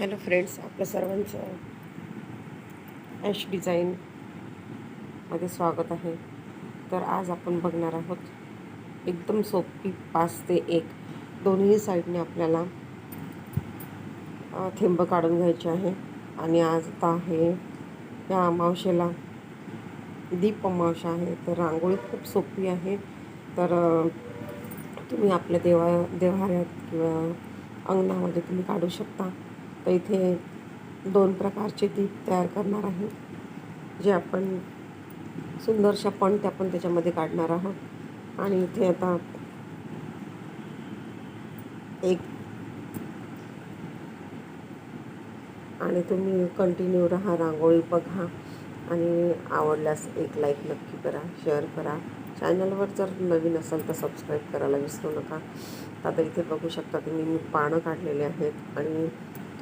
Hello friends आपलं सर्वांचं ash डिझाईनमध्ये स्वागत आहे. तर आज आपण बघणार आहोत एकदम सोपी पाच ते एक दोन्ही साईडने आपल्याला थेंब काढून घ्यायचे आहे. आणि आज आता आहे या अमावशेला दीप अमावशा आहे. तर रांगोळी खूप सोपी आहे. तर तुम्ही आपल्या देवा देवाऱ्यात किंवा अंगणामध्ये तुम्ही काढू शकता. तर इथे दोन प्रकारचे दीप तयार करणार आहे जे आपण सुंदरशा पण आपण त्याच्यामध्ये काढणार आहोत. आणि इथे आता एक आणि तुम्ही कंटिन्यू राहा रांगोळी बघा आणि आवडल्यास एक लाईक नक्की करा शेअर करा. चॅनलवर जर नवीन असेल तर सबस्क्राईब करायला विसरू नका. आता इथे बघू शकता तुम्ही मी पानं काढलेले आहेत आणि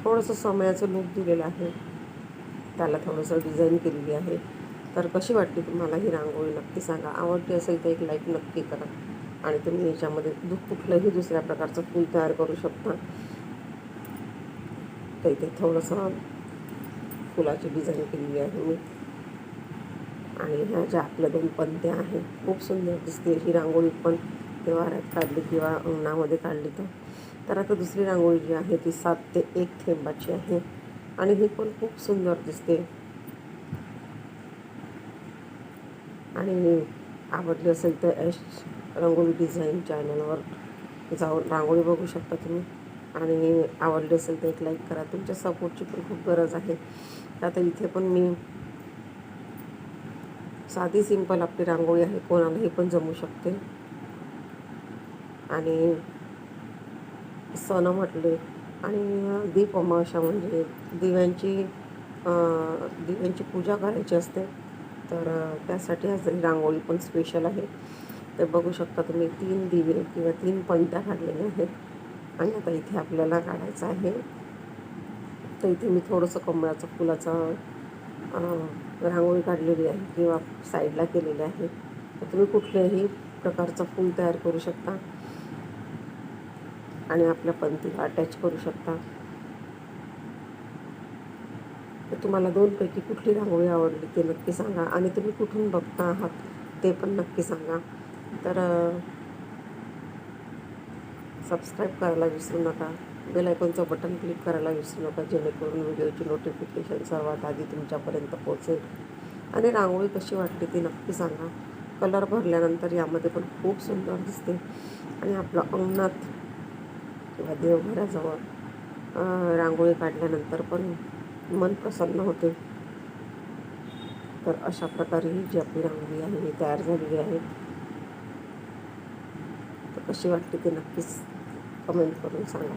थोडंसं समयाचं लुक दिलेलं आहे. त्याला थोडंसं डिझाईन केलेली आहे. तर कशी वाटली तुम्हाला ही रांगोळी? नक्की सांगा. आवडली असेल तर एक लाईक नक्की करा. आणि तुम्ही याच्यामध्ये दु कुठलंही दुसऱ्या प्रकारचं फूल तयार करू शकता. तर इथे थोडंसं फुलाची डिझाईन केलेली आहे मी. आणि ह्या ज्या आपल्या दोन पंत्या आहेत खूप सुंदर दिसते ही रांगोळी पण. देवाऱ्यात काढली किंवा अंगणामध्ये काढली तर. तर आता दुसरी रांगोळी जी आहे ती सात ते एक थेंबाची आहे. आणि ही पण खूप सुंदर दिसते. आणि आवडली असेल तर एश रंगोली डिझाईन चॅनलवर जाऊन रांगोळी बघू शकता तुम्ही. आणि आवडली असेल तर एक लाईक करा. तुमच्या सपोर्टची पण खूप गरज आहे. आता इथे पण मी साधी सिंपल आपली रांगोळी आहे. कोणालाही पण जमू शकते. आणि सण म्हटले. आणि दीप अमावस्या म्हणजे दिव्यांची दिव्यांची पूजा करायची असते. तर त्यासाठी आज रांगोळी पण स्पेशल आहे. तर बघू शकता तुम्ही तीन दिवे किंवा तीन पंत्या काढलेल्या आहेत. आणि आता इथे आपल्याला काढायचं आहे. तर इथे मी थोडंसं कमळाचं फुलाचं रांगोळी काढलेली आहे किंवा साईडला केलेली आहे. तर तुम्ही कुठल्याही प्रकारचं फूल तयार करू शकता. आणि आपल्या पंथीला अटॅच करू शकता. तर तुम्हाला दोनपैकी कुठली रांगोळी आवडली ते नक्की सांगा. आणि तुम्ही कुठून बघता आहात ते पण नक्की सांगा. तर सबस्क्राईब करायला विसरू नका. बेल आयकॉनचं बटन क्लिक करायला विसरू नका. जेणेकरून व्हिडिओची नोटिफिकेशन सर्वात आधी तुमच्यापर्यंत पोहोचेल. आणि रांगोळी कशी वाटली ती नक्की सांगा. कलर भरल्यानंतर यामध्ये पण खूप सुंदर दिसते. आणि आपलं अंगणात किंवा देवघराजवळ रांगोळी काढल्यानंतर पण मन प्रसन्न होते. तर अशा प्रकारे ही जी आपली रांगोळी आहे ही तयार झालेली आहे. तर कशी वाटते ते नक्कीच कमेंट करून सांगा.